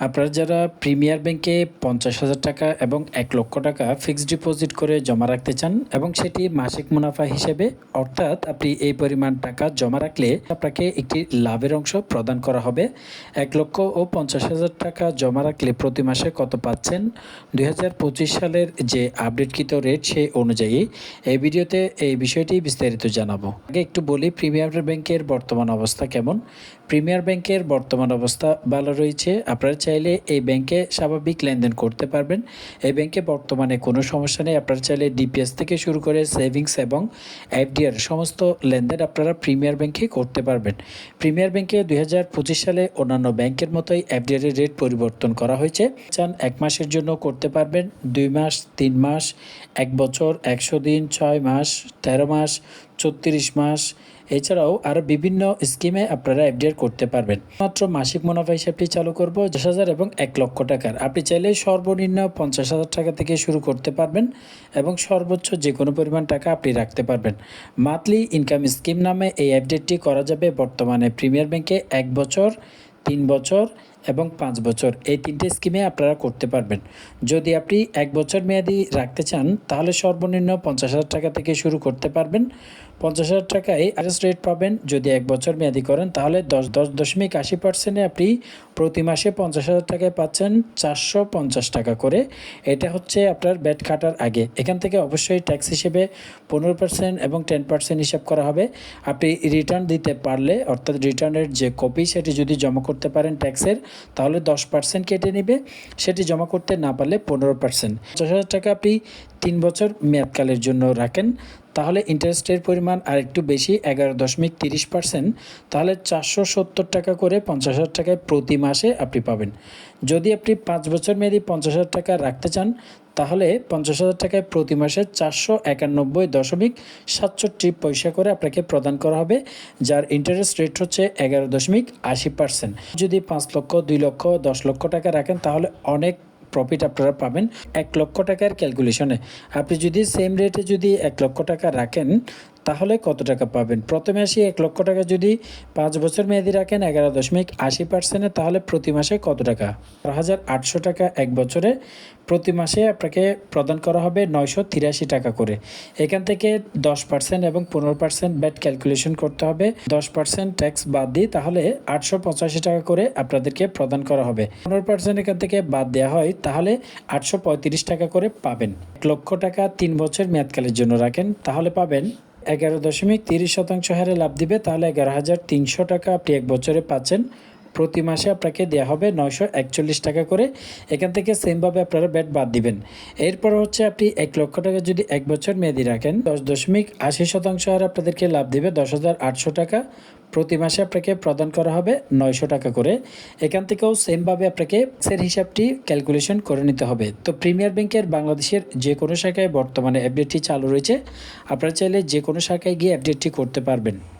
আপনারা যারা প্রিমিয়ার ব্যাংকে পঞ্চাশ হাজার টাকা এবং এক লক্ষ টাকা ফিক্সড ডিপোজিট করে জমা রাখতে চান এবং সেটি মাসিক মুনাফা হিসেবে, অর্থাৎ আপনি এই পরিমাণ টাকা জমা রাখলে আপনাকে একটি লাভের অংশ প্রদান করা হবে। এক লক্ষ ও পঞ্চাশ হাজার টাকা জমা রাখলে প্রতি মাসে কত পাচ্ছেন? দু হাজার পঁচিশ সালের যে আপডেটকৃত রেট সে অনুযায়ী এই ভিডিওতে এই বিষয়টি বিস্তারিত জানাব। আগে একটু বলি, প্রিমিয়ার ব্যাংকের বর্তমান অবস্থা কেমন? প্রিমিয়ার ব্যাংকের বর্তমান অবস্থা ভালো রয়েছে। আপনারা চাইলে এই ব্যাংকে স্বাভাবিক লেনদেন করতে পারবেন। এই ব্যাংকে বর্তমানে কোনো সমস্যা নেই। আপনারা চাইলে ডিপিএস থেকে শুরু করে সেভিংস এবং এফডিআর সমস্ত লেনদেন আপনারা প্রিমিয়ার ব্যাংকে করতে পারবেন। প্রিমিয়ার ব্যাংকে দুই হাজার পঁচিশ সালে অন্যান্য ব্যাংকের মতোই এফডিআর এর রেট পরিবর্তন করা হয়েছে। চান এক মাসের জন্য করতে পারবেন। দুই মাস, তিন মাস, এক বছর, একশো দিন, ছয় মাস, তেরো মাস, ছত্রিশ মাস এছাড়াও আরও বিভিন্ন স্কিমে আপনারা এফডিআর করতে পারবেন। মাত্র মাসিক মুনাফা হিসাবটি চালু করব দশ হাজার এবং এক লক্ষ টাকার। আপনি চাইলে সর্বনিম্ন পঞ্চাশ হাজার টাকা থেকে শুরু করতে পারবেন এবং সর্বোচ্চ যে কোনো পরিমাণ টাকা আপনি রাখতে পারবেন। মান্থলি ইনকাম স্কিম নামে এই আপডেটটি করা যাবে বর্তমানে প্রিমিয়ার ব্যাংকে এক বছর, তিন বছর এবং পাঁচ বছর। এই তিনটে স্কিমে আপনারা করতে পারবেন। যদি আপনি এক বছর মেয়াদি রাখতে চান, তাহলে সর্বনিম্ন পঞ্চাশ হাজার টাকা থেকে শুরু করতে পারবেন। পঞ্চাশ হাজার টাকায় আরেস্ট রেট পাবেন। যদি এক বছর মেয়াদি করেন, তাহলে দশ দশ দশমিক আশি পার্সেন্টে আপনি প্রতি মাসে পঞ্চাশ হাজার টাকায় পাচ্ছেন চারশো পঞ্চাশ টাকা করে। এটা হচ্ছে আপনার ব্যাট কাটার আগে। এখান থেকে অবশ্যই ট্যাক্স হিসেবে পনেরো পার্সেন্ট এবং টেন পার্সেন্ট হিসাব করা হবে। আপনি রিটার্ন দিতে পারলে, অর্থাৎ রিটার্নের যে কপি সেটি যদি জমা করতে পারেন ট্যাক্সের তাহলে দশ পার্সেন্ট কেটে নেবে। সেটি জমা করতে না পারলে পনেরো পার্সেন্ট পঞ্চাশ হাজার টাকা আপনি তিন বছর মেয়াদকালের জন্য রাখেন। তাহলে ইন্টারেস্টের পরিমাণ আর একটু বেশি, এগারো দশমিক তিরিশ পার্সেন্ট, তাহলে চারশো সত্তর টাকা করে পঞ্চাশ হাজার টাকায় প্রতি মাসে আপনি পাবেন। যদি আপনি পাঁচ বছর মেয়াদি পঞ্চাশ হাজার টাকা রাখতে চান, তাহলে পঞ্চাশ হাজার টাকায় প্রতি মাসে চারশো একানব্বই দশমিক সাতষট্টি পয়সা করে আপনাকে প্রদান করা হবে, যার ইন্টারেস্ট রেট হচ্ছে এগারো দশমিক আশি পার্সেন্ট। যদি পাঁচ লক্ষ, দুই লক্ষ, দশ লক্ষ টাকা রাখেন, তাহলে অনেক প্রফিট আপনারা পাবেন এক লক্ষ টাকার ক্যালকুলেশনে আপনি যদি সেম রেটে যদি এক লক্ষ টাকা রাখেন তাহলে কত টাকা পাবেন? প্রথমে আসি এক লক্ষ টাকা যদি পাঁচ বছর মেয়াদি রাখেন এগারো দশমিক আশি পার্সেন্টে, তাহলে প্রতি মাসে কত টাকা? বারো হাজার আটশো টাকা এক বছরে। প্রতি মাসে আপনাকে প্রদান করা হবে নয়শো তিরাশি টাকা করে। এখান থেকে দশ পার্সেন্ট এবং পনেরো পার্সেন্ট ব্যাট ক্যালকুলেশন করতে হবে। দশ পার্সেন্ট ট্যাক্স বাদ দিই তাহলে আটশো পঁচাশি টাকা করে আপনাদেরকে প্রদান করা হবে। পনেরো পার্সেন্ট এখান থেকে বাদ দেওয়া হয়, তাহলে আটশো পঁয়ত্রিশ টাকা করে পাবেন। এক লক্ষ টাকা তিন বছর মেয়াদকালের জন্য রাখেন, তাহলে পাবেন এগারো দশমিক তিরিশ শতাংশ হারে লাভ দিবে, তাহলে এগারো হাজার তিনশো টাকা আপনি এক বছরে পাচ্ছেন। প্রতি মাসে আপনাকে দেওয়া হবে নয়শো একচল্লিশ টাকা করে। এখান থেকে সেমভাবে আপনারা ব্যাট বাদ দিবেন। এরপর হচ্ছে আপনি এক লক্ষ টাকা যদি এক বছর মেয়াদি রাখেন, দশ দশমিক আশি শতাংশ হারে আপনাদেরকে লাভ দিবে দশ হাজার আটশো টাকা। প্রতি মাসে আপনাকে প্রদান করা হবে নয়শো টাকা করে। এখান থেকেও সেমভাবে আপনাকে সের হিসাবটি ক্যালকুলেশন করে নিতে হবে। তো প্রিমিয়ার ব্যাংকের বাংলাদেশের যে কোনো শাখায় বর্তমানে আপডেটটি চালু রয়েছে। আপনারা চাইলে যে কোনো শাখায় গিয়ে আপডেটটি করতে পারবেন।